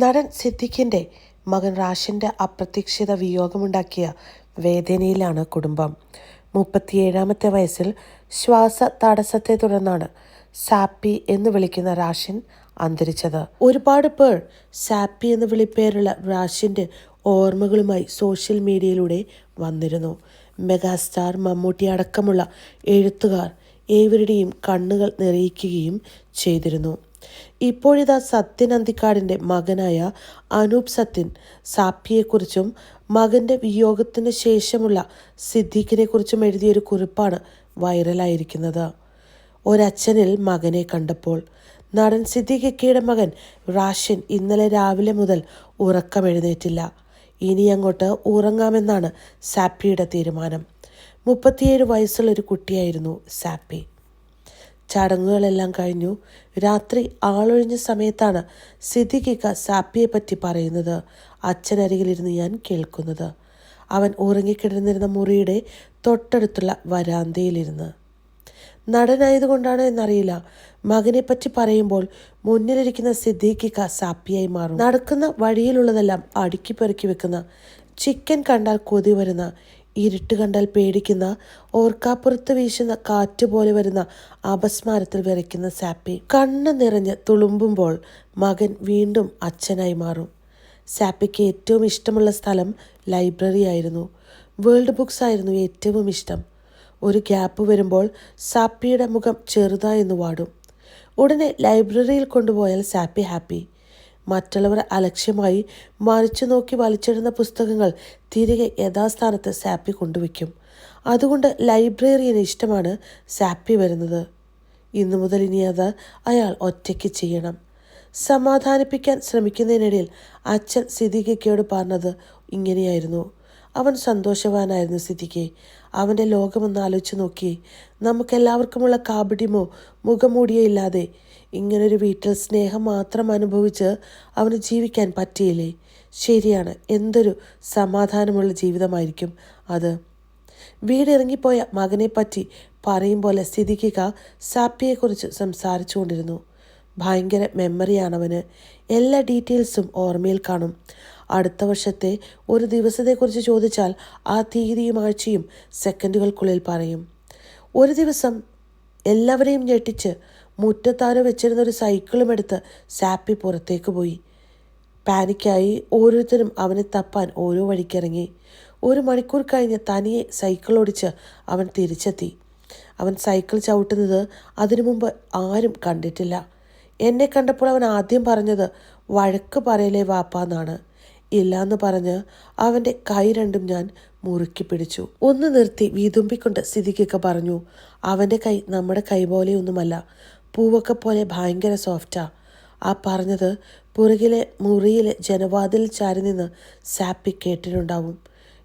നടൻ സിദ്ദിഖിന്റെ മകൻ റാഷിന്റെ അപ്രതീക്ഷിത വിയോഗമുണ്ടാക്കിയ വേദനയിലാണ് കുടുംബം. മുപ്പത്തിയേഴാമത്തെ വയസ്സിൽ ശ്വാസ തടസ്സത്തെ തുടർന്നാണ് സാപ്പി എന്ന് വിളിക്കുന്ന റാഷിൻ അന്തരിച്ചത്. ഒരുപാട് പേർ സാപ്പി എന്ന് വിളിപ്പേരുള്ള റാഷിന്റെ ഓർമ്മകളുമായി സോഷ്യൽ മീഡിയയിലൂടെ വന്നിരുന്നു. മെഗാസ്റ്റാർ മമ്മൂട്ടി അടക്കമുള്ള എഴുത്തുകാർ ഏവരുടെയും കണ്ണുകൾ നിറയിക്കുകയും ചെയ്തിരുന്നു. ഇപ്പോഴിതാ സത്യൻ അന്തിക്കാടിന്റെ മകനായ അനൂപ് സത്യൻ സാപ്പിയെക്കുറിച്ചും മകന്റെ വിയോഗത്തിന് ശേഷമുള്ള സിദ്ദീഖിനെക്കുറിച്ചും എഴുതിയൊരു കുറിപ്പാണ് വൈറലായിരിക്കുന്നത്. ഒരച്ഛനിൽ മകനെ കണ്ടപ്പോൾ നടൻ സിദ്ദീഖക്കിയുടെ മകൻ റാഷ്യൻ ഇന്നലെ രാവിലെ മുതൽ ഉറക്കമെഴുന്നേറ്റില്ല. ഇനി അങ്ങോട്ട് ഉറങ്ങാമെന്നാണ് സാപ്പിയുടെ തീരുമാനം. മുപ്പത്തിയേഴ് വയസ്സുള്ള ഒരു കുട്ടിയായിരുന്നു സാപ്പി. ചടങ്ങുകളെല്ലാം കഴിഞ്ഞു. രാത്രി ആളൊഴിഞ്ഞ സമയത്താണ് സിദ്ദിഖിക്ക സാപ്പിയെ പറ്റി പറയുന്നത്. അച്ഛനരികിലിരുന്ന് ഞാൻ കേൾക്കുന്നത്. അവൻ ഉറങ്ങിക്കിടന്നിരുന്ന മുറിയുടെ തൊട്ടടുത്തുള്ള വരാന്തയിലിരുന്ന്. നടനായതുകൊണ്ടാണോ എന്നറിയില്ല. മകനെ പറ്റി പറയുമ്പോൾ മുന്നിലിരിക്കുന്ന സിദ്ദീഖിക്ക സാപ്പിയായി മാറും. നടക്കുന്ന വഴിയിലുള്ളതെല്ലാം അടുക്കി പെറുക്കി വെക്കുന്ന ചിക്കൻ കണ്ടാൽ കൊതി വരുന്ന ഇരുട്ട് കണ്ടാൽ പേടിക്കുന്ന ഓർക്കാപ്പുറത്ത് വീശുന്ന കാറ്റ് പോലെ വരുന്ന അപസ്മാരത്തിൽ വിറയ്ക്കുന്ന സാപ്പി. കണ്ണ് നിറഞ്ഞ് തുളുമ്പുമ്പോൾ മകൻ വീണ്ടും അച്ഛനായി മാറും. സാപ്പിക്ക് ഏറ്റവും ഇഷ്ടമുള്ള സ്ഥലം ലൈബ്രറി ആയിരുന്നു. വേൾഡ് ബുക്സ് ആയിരുന്നു ഏറ്റവും ഇഷ്ടം. ഒരു ഗ്യാപ്പ് വരുമ്പോൾ സാപ്പിയുടെ മുഖം ചെറുതായെന്ന് വാടും. ഉടനെ ലൈബ്രറിയിൽ കൊണ്ടുപോയാൽ സാപ്പി ഹാപ്പി. മറ്റുള്ളവർ അലക്ഷ്യമായി മറിച്ചു നോക്കി വലിച്ചിടുന്ന പുസ്തകങ്ങൾ തിരികെ യഥാസ്ഥാനത്ത് സാപ്പി കൊണ്ടുവയ്ക്കും. അതുകൊണ്ട് ലൈബ്രറിയന് ഇഷ്ടമാണ് സാപ്പി വരുന്നത്. ഇന്നു മുതൽ ഇനി അത് അയാൾ ഒറ്റയ്ക്ക് ചെയ്യണം. സമാധാനിപ്പിക്കാൻ ശ്രമിക്കുന്നതിനിടയിൽ അച്ഛൻ സിദ്ദിഖയ്ക്കയോട് പറഞ്ഞത് ഇങ്ങനെയായിരുന്നു. അവൻ സന്തോഷവാനായിരുന്നു സിദ്ദിഖെ. അവന്റെ ലോകമൊന്ന് ആലോചിച്ച് നോക്കി. നമുക്കെല്ലാവർക്കുമുള്ള കാപട്യമോ മുഖമൂടിയോ ഇല്ലാതെ ഇങ്ങനൊരു വീട്ടിൽ സ്നേഹം മാത്രം അനുഭവിച്ച് അവന് ജീവിക്കാൻ പറ്റിയില്ലേ? ശരിയാണ്. എന്തൊരു സമാധാനമുള്ള ജീവിതമായിരിക്കും അത്. വീടിറങ്ങിപ്പോയ മകനെപ്പറ്റി പറയും പോലെ സ്ഥിതിക്കുക സാപ്പിയെക്കുറിച്ച് സംസാരിച്ചുകൊണ്ടിരുന്നു. ഭയങ്കര മെമ്മറിയാണവന്. എല്ലാ ഡീറ്റെയിൽസും ഓർമ്മയിൽ കാണും. അടുത്ത വർഷത്തെ ഒരു ദിവസത്തെക്കുറിച്ച് ചോദിച്ചാൽ ആ തീയതിയും ആഴ്ചയും സെക്കൻഡുകൾക്കുള്ളിൽ പറയും. ഒരു ദിവസം എല്ലാവരെയും ഞെട്ടിച്ച് മുറ്റത്താരോ വെച്ചിരുന്ന ഒരു സൈക്കിളും എടുത്ത് സാപ്പി പുറത്തേക്ക് പോയി. പാനിക്കായി ഓരോരുത്തരും അവനെ തപ്പാൻ ഓരോ വഴിക്കിറങ്ങി. ഒരു മണിക്കൂർ കഴിഞ്ഞ് തനിയെ സൈക്കിൾ ഓടിച്ച് അവൻ തിരിച്ചെത്തി. അവൻ സൈക്കിൾ ചവിട്ടുന്നത് അതിനു മുമ്പ് ആരും കണ്ടിട്ടില്ല. എന്നെ കണ്ടപ്പോൾ അവൻ ആദ്യം പറഞ്ഞത് വഴക്ക് പറയലേ വാപ്പാന്നാണ് ഇല്ലാന്ന് പറഞ്ഞ് അവന്റെ കൈ രണ്ടും ഞാൻ മുറുക്കി പിടിച്ചു. ഒന്ന് നിർത്തി വീതുമ്പിക്കൊണ്ട് സ്ഥിതിക്കൊക്കെ പറഞ്ഞു അവന്റെ കൈ നമ്മുടെ കൈ പോലെയൊന്നുമല്ല പൂവൊക്കെ പോലെ ഭയങ്കര സോഫ്റ്റാ. ആ പറഞ്ഞത് പുറകിലെ മുറിയിലെ ജനവാതിൽ ചാരി നിന്ന് സാപ്പി കേട്ടിട്ടുണ്ടാവും.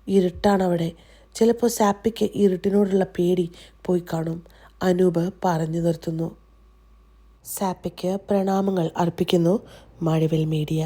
ഇരുട്ടാണ് അവിടെ ചിലപ്പോൾ സാപ്പിക്ക് ഇരുട്ടിനോടുള്ള പേടി പോയി കാണും. അനൂപ് പറഞ്ഞു നിർത്തുന്നു. സാപ്പിക്ക് പ്രണാമങ്ങൾ അർപ്പിക്കുന്നു മഴവിൽ മീഡിയ.